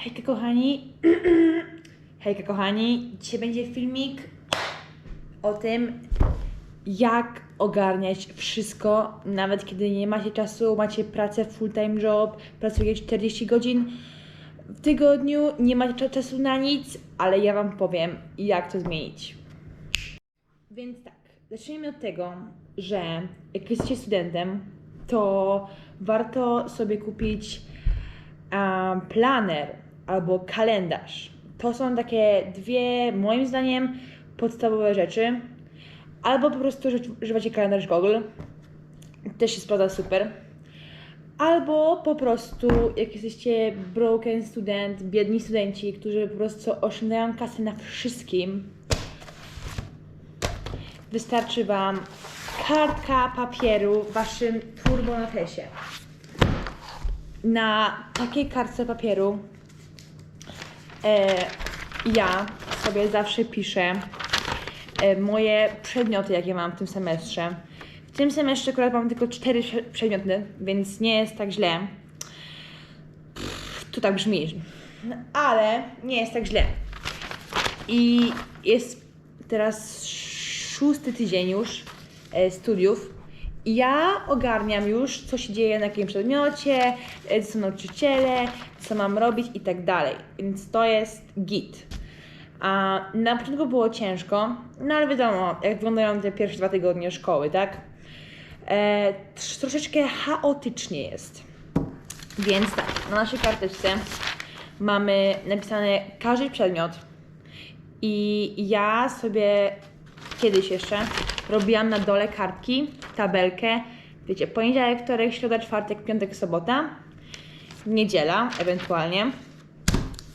Hejka kochani. Hejka kochani. Dzisiaj będzie filmik o tym, jak ogarniać wszystko, nawet kiedy nie macie czasu, macie pracę full-time job, pracujecie 40 godzin w tygodniu, nie macie cza- czasu na nic, ale ja Wam powiem, jak to zmienić. Więc tak, zacznijmy od tego, że jak jesteście studentem, to warto sobie kupić um, planer albo kalendarz. To są takie dwie, moim zdaniem, podstawowe rzeczy. Albo po prostu używacie kalendarz Google, też się sprawdza super. Albo po prostu, jak jesteście broken student, biedni studenci, którzy po prostu oszczędzają kasę na wszystkim, wystarczy Wam kartka papieru w Waszym turbonotesie. Na takiej kartce papieru ja sobie zawsze piszę e, moje przedmioty, jakie mam w tym semestrze. W tym semestrze akurat mam tylko cztery prze- przedmioty, więc nie jest tak źle. To tak brzmi, ale nie jest tak źle. I jest teraz szósty tydzień już e, studiów. I ja ogarniam już, co się dzieje na jakim przedmiocie, e, co są nauczyciele, co mam robić i tak dalej. Więc to jest git. A na początku było ciężko, no ale wiadomo, jak wyglądają te pierwsze dwa tygodnie szkoły, tak? E, tr- troszeczkę chaotycznie jest. Więc tak, na naszej karteczce mamy napisane każdy przedmiot, i ja sobie kiedyś jeszcze robiłam na dole kartki, tabelkę. Wiecie, poniedziałek, wtorek, środa, czwartek, piątek, sobota, niedziela ewentualnie.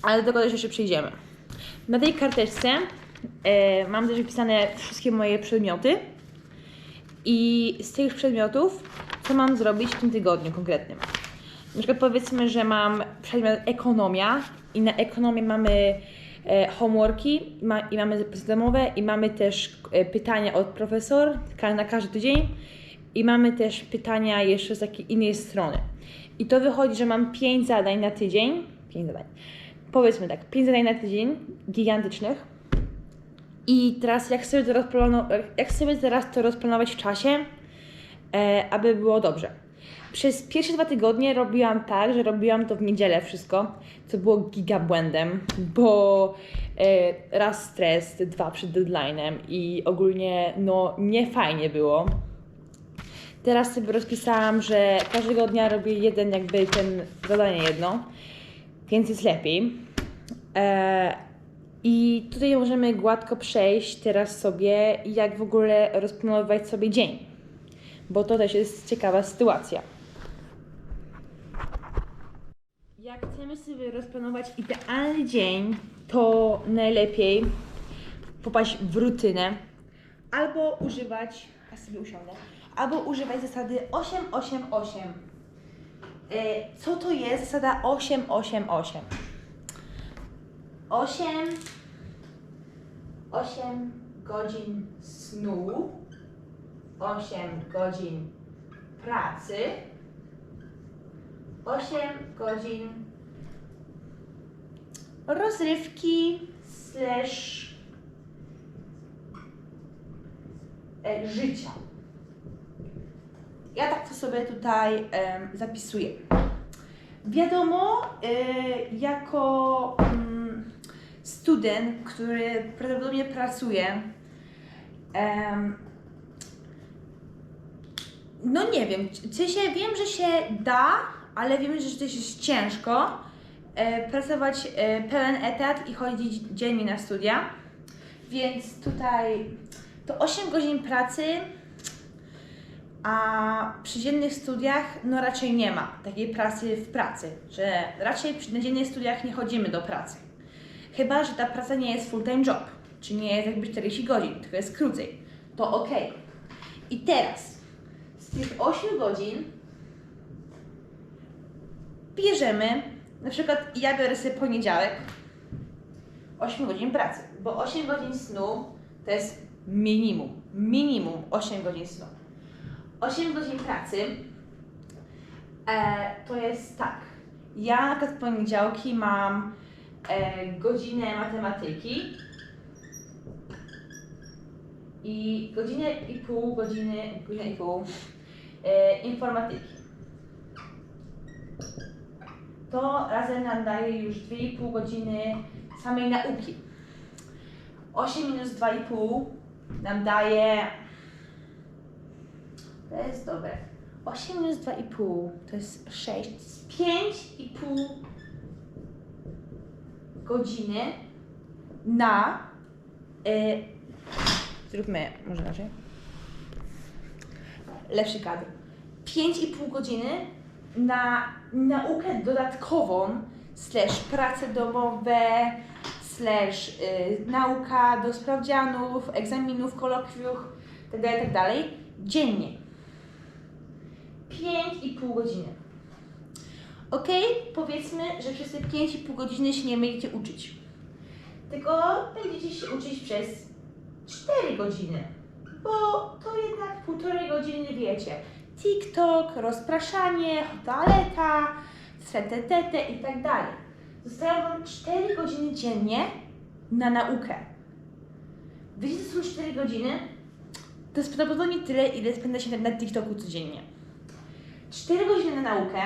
Ale do tego też jeszcze przyjdziemy. Na tej karteczce e, mam też wypisane wszystkie moje przedmioty i z tych przedmiotów, co mam zrobić w tym tygodniu konkretnym. Na przykład powiedzmy, że mam przedmiot ekonomia i na ekonomię mamy e, homeworki ma, i mamy domowe i mamy też e, pytania od profesor na każdy tydzień i mamy też pytania jeszcze z takiej innej strony. I to wychodzi, że mam 5 zadań na tydzień. 5 zadań. Powiedzmy tak, 5 zadań na tydzień, gigantycznych. I teraz jak sobie jak sobie teraz to rozplanować w czasie, e, aby było dobrze. Przez pierwsze dwa tygodnie robiłam tak, że robiłam to w niedzielę wszystko, co było giga błędem, bo e, raz stres, dwa przed deadline'em i ogólnie no nie fajnie było. Teraz sobie rozpisałam, że każdego dnia robię jeden jakby ten zadanie jedno, więc jest lepiej. E, I tutaj możemy gładko przejść teraz sobie, jak w ogóle rozplanowywać sobie dzień, bo to też jest ciekawa sytuacja. Jak chcemy sobie rozplanować idealny dzień, to najlepiej popaść w rutynę albo używać, a sobie usiądę, albo używać zasady 888. E, Co to jest zasada 888? 8 8 godzin snu, 8 godzin pracy, 8 godzin rozrywki slash e, życia. Ja tak to sobie tutaj em, zapisuję. Wiadomo, e, jako mm, student, który prawdopodobnie pracuje, em, no nie wiem, w sensie wiem, że się da, ale wiem, że też jest ciężko e, pracować e, pełen etat i chodzić dziennie na studia. Więc tutaj to 8 godzin pracy, a przy dziennych studiach no raczej nie ma takiej pracy w pracy, że raczej przy dziennych studiach nie chodzimy do pracy. Chyba, że ta praca nie jest full-time job, czy nie jest jakby 40 godzin, tylko jest krócej. To ok. I teraz z tych 8 godzin bierzemy, na przykład ja biorę sobie poniedziałek, 8 godzin pracy, bo 8 godzin snu to jest minimum, minimum 8 godzin snu. 8 godzin pracy e, to jest tak, Ja na przykład poniedziałki mam e, godzinę matematyki i godzinę i pół, godziny, godzinę i pół e, informatyki. To razem nam daje już 2,5 godziny samej nauki. 8 minus 2,5 nam daje. To jest dobre. 8 minus 2,5 to jest 6. To jest 5,5 godziny na. Y, zróbmy może inaczej. Lepszy kadr. 5,5 godziny na naukę dodatkową, slash prace domowe, slash y, nauka do sprawdzianów, egzaminów, kolokwiów, itd., itd. dziennie. 5,5 godziny. Ok, powiedzmy, że przez te 5,5 godziny się nie będziecie uczyć. Tylko będziecie się uczyć przez 4 godziny. Bo to jednak półtorej godziny wiecie. TikTok, rozpraszanie, toaleta, setetete i tak dalej. Zostają Wam 4 godziny dziennie na naukę. Wiecie, co są 4 godziny? To jest prawdopodobnie tyle, ile spędza się na TikToku codziennie. 4 godziny na naukę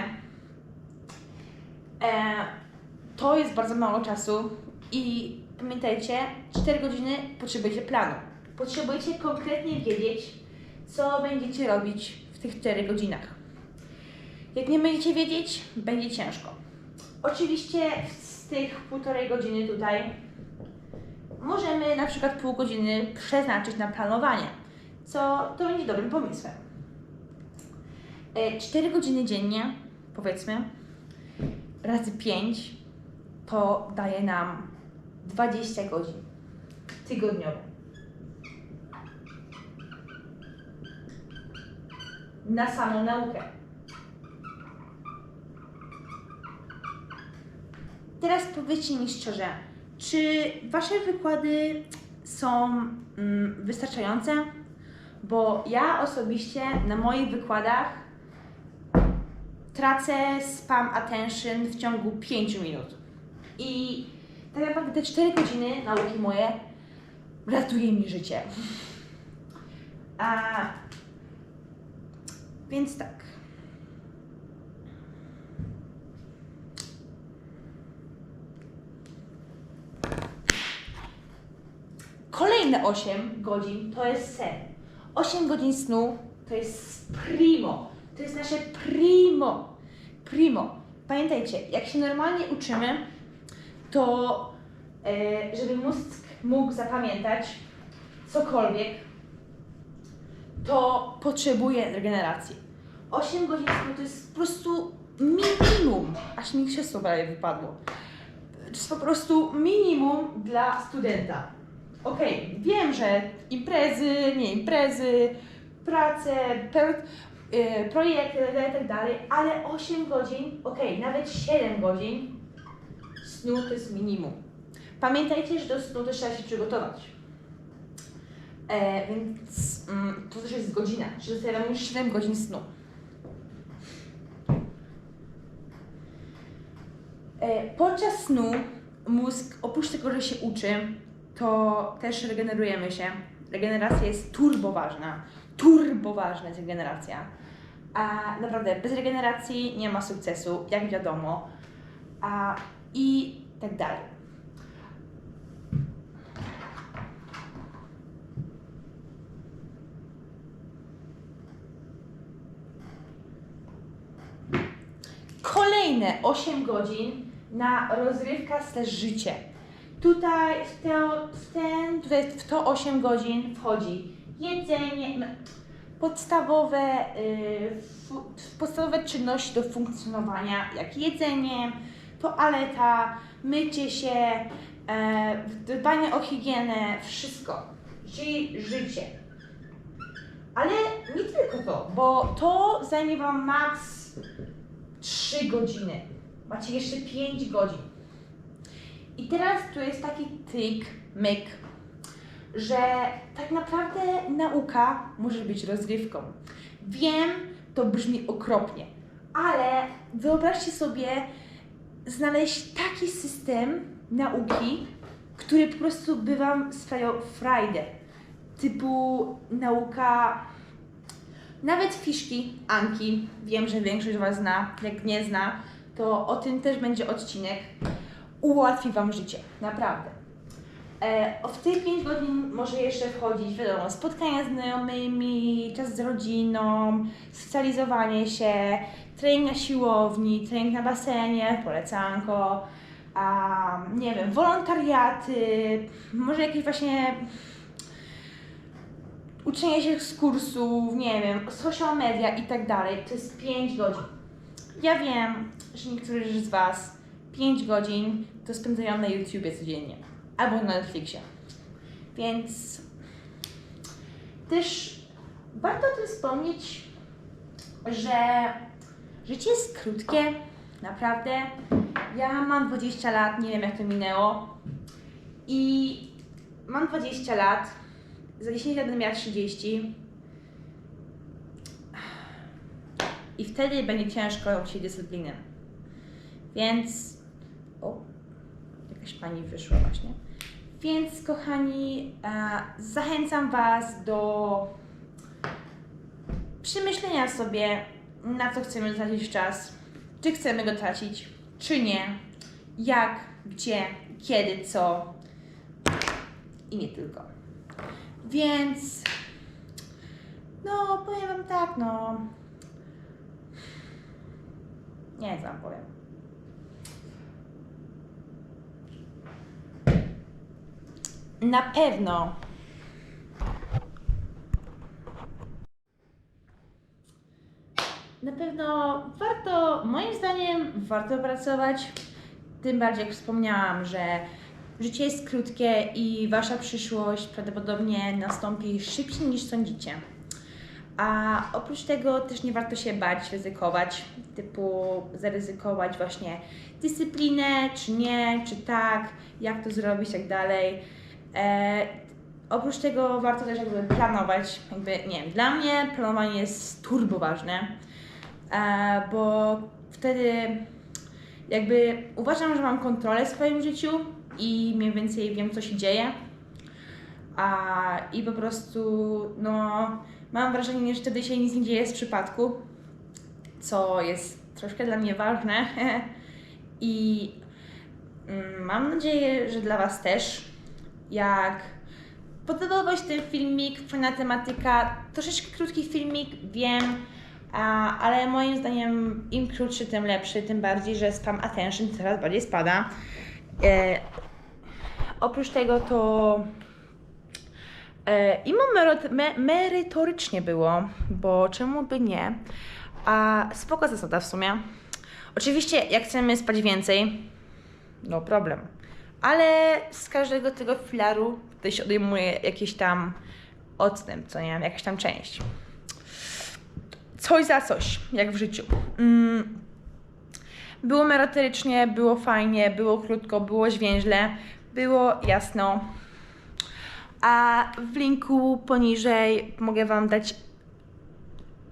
e, to jest bardzo mało czasu i pamiętajcie, 4 godziny potrzebujecie planu. Potrzebujecie konkretnie wiedzieć, co będziecie robić w tych 4 godzinach. Jak nie będziecie wiedzieć, będzie ciężko. Oczywiście z tych półtorej godziny tutaj możemy na przykład pół godziny przeznaczyć na planowanie, co to będzie dobrym pomysłem. 4 godziny dziennie, powiedzmy, razy 5 to daje nam 20 godzin tygodniowo. Na samą naukę. Teraz powiedzcie mi szczerze, czy Wasze wykłady są mm, wystarczające? Bo ja osobiście na moich wykładach tracę spam attention w ciągu 5 minut. I tak naprawdę te 4 godziny nauki moje ratuje mi życie. A, więc tak. Kolejne 8 godzin to jest sen. 8 godzin snu to jest primo. To jest nasze primo. Primo. Pamiętajcie, jak się normalnie uczymy, to e, żeby mózg mógł zapamiętać cokolwiek, to potrzebuje regeneracji. 8 godzin snu to jest po prostu minimum. Aż mi krzesło prawie wypadło. To jest po prostu minimum dla studenta. Okej, wiem, że imprezy, nie imprezy, prace, pe, y, projekty itd., itd., ale 8 godzin, okej, nawet 7 godzin snu to jest minimum. Pamiętajcie, że do snu też trzeba się przygotować. E, więc mm, to też jest godzina, zostaje Wam już 7 godzin snu. E, podczas snu mózg, oprócz tego, że się uczy, to też regenerujemy się. Regeneracja jest turbo ważna. Turbo ważna jest regeneracja. A naprawdę, bez regeneracji nie ma sukcesu, jak wiadomo. A, I tak dalej. Kolejne 8 godzin na rozrywka slash życie. Tutaj w, to, w, ten, tutaj w to 8 godzin wchodzi jedzenie, podstawowe, y, podstawowe czynności do funkcjonowania, jak jedzenie, toaleta, mycie się, e, dbanie o higienę, wszystko. Czyli życie. Ale nie tylko to, bo to zajmie Wam maks 3 godziny. Macie jeszcze 5 godzin. I teraz tu jest taki tyk, myk, że tak naprawdę nauka może być rozrywką. Wiem, to brzmi okropnie, ale wyobraźcie sobie znaleźć taki system nauki, który po prostu by Wam sprawiał frajdę. Typu nauka, nawet fiszki, Anki, wiem, że większość Was zna, jak nie zna, to o tym też będzie odcinek. Ułatwi Wam życie, naprawdę. E, w tych 5 godzin może jeszcze wchodzić, wiadomo, spotkania z znajomymi, czas z rodziną, socjalizowanie się, trening na siłowni, trening na basenie, polecanko, a, nie wiem, wolontariaty, może jakieś właśnie uczenie się z kursów, nie wiem, social media i tak dalej. To jest 5 godzin. Ja wiem, że niektórzy z Was 5 godzin to spędzają na YouTubie codziennie albo na Netflixie. Więc też warto o tym wspomnieć, że życie jest krótkie, naprawdę. Ja mam 20 lat, nie wiem jak to minęło. I mam 20 lat, za 10 lat będę miała 30. I wtedy będzie ciężko się dyscypliny. Więc. O, jakaś pani wyszła właśnie. Więc, kochani, e, zachęcam Was do przemyślenia sobie, na co chcemy tracić czas. Czy chcemy go tracić, czy nie. Jak, gdzie, kiedy, co. I nie tylko. Więc. No, powiem Wam tak, no. Nie Wam powiem. Na pewno. Na pewno warto, moim zdaniem, warto pracować. Tym bardziej, jak wspomniałam, że życie jest krótkie i wasza przyszłość prawdopodobnie nastąpi szybciej niż sądzicie. A oprócz tego też nie warto się bać ryzykować, typu zaryzykować właśnie dyscyplinę, czy nie, czy tak, jak to zrobić, tak dalej. E, oprócz tego warto też jakby planować, jakby, nie wiem, dla mnie planowanie jest turbo ważne, e, bo wtedy jakby uważam, że mam kontrolę w swoim życiu i mniej więcej wiem, co się dzieje. A, I po prostu, no, mam wrażenie, że wtedy się nic nie dzieje z przypadku, co jest troszkę dla mnie ważne. I mm, mam nadzieję, że dla Was też. Jak podobał się ten filmik, fajna tematyka, troszeczkę krótki filmik, wiem, a, ale moim zdaniem im krótszy, tym lepszy, tym bardziej, że spam attention coraz bardziej spada. E, oprócz tego to e, i merot- me, merytorycznie było, bo czemu by nie? A spoko zasada w sumie. Oczywiście, jak chcemy spać więcej, no problem. Ale z każdego tego filaru ktoś odejmuje jakiś tam odstęp, co nie wiem, jakaś tam część. Coś za coś, jak w życiu. Mm. Było merytorycznie, było fajnie, było krótko, było zwięźle, było jasno. A w linku poniżej mogę Wam dać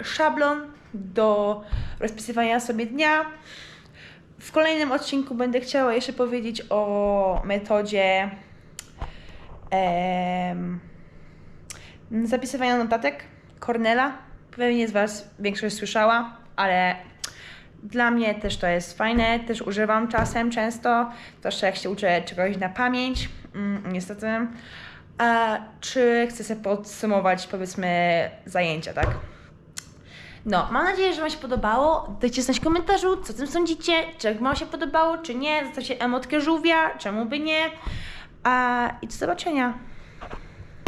szablon do rozpisywania sobie dnia. W kolejnym odcinku będę chciała jeszcze powiedzieć o metodzie em, zapisywania notatek Cornela. Pewnie z Was większość słyszała, ale dla mnie też to jest fajne, też używam czasem często, zwłaszcza jak się uczę czegoś na pamięć, mm, niestety. A czy chcę sobie podsumować, powiedzmy, zajęcia, tak? No, mam nadzieję, że Wam się podobało. Dajcie znać w komentarzu, co tym sądzicie, czy Wam się podobało, czy nie. Zostawcie emotkę żółwia, czemu by nie. A, I do zobaczenia.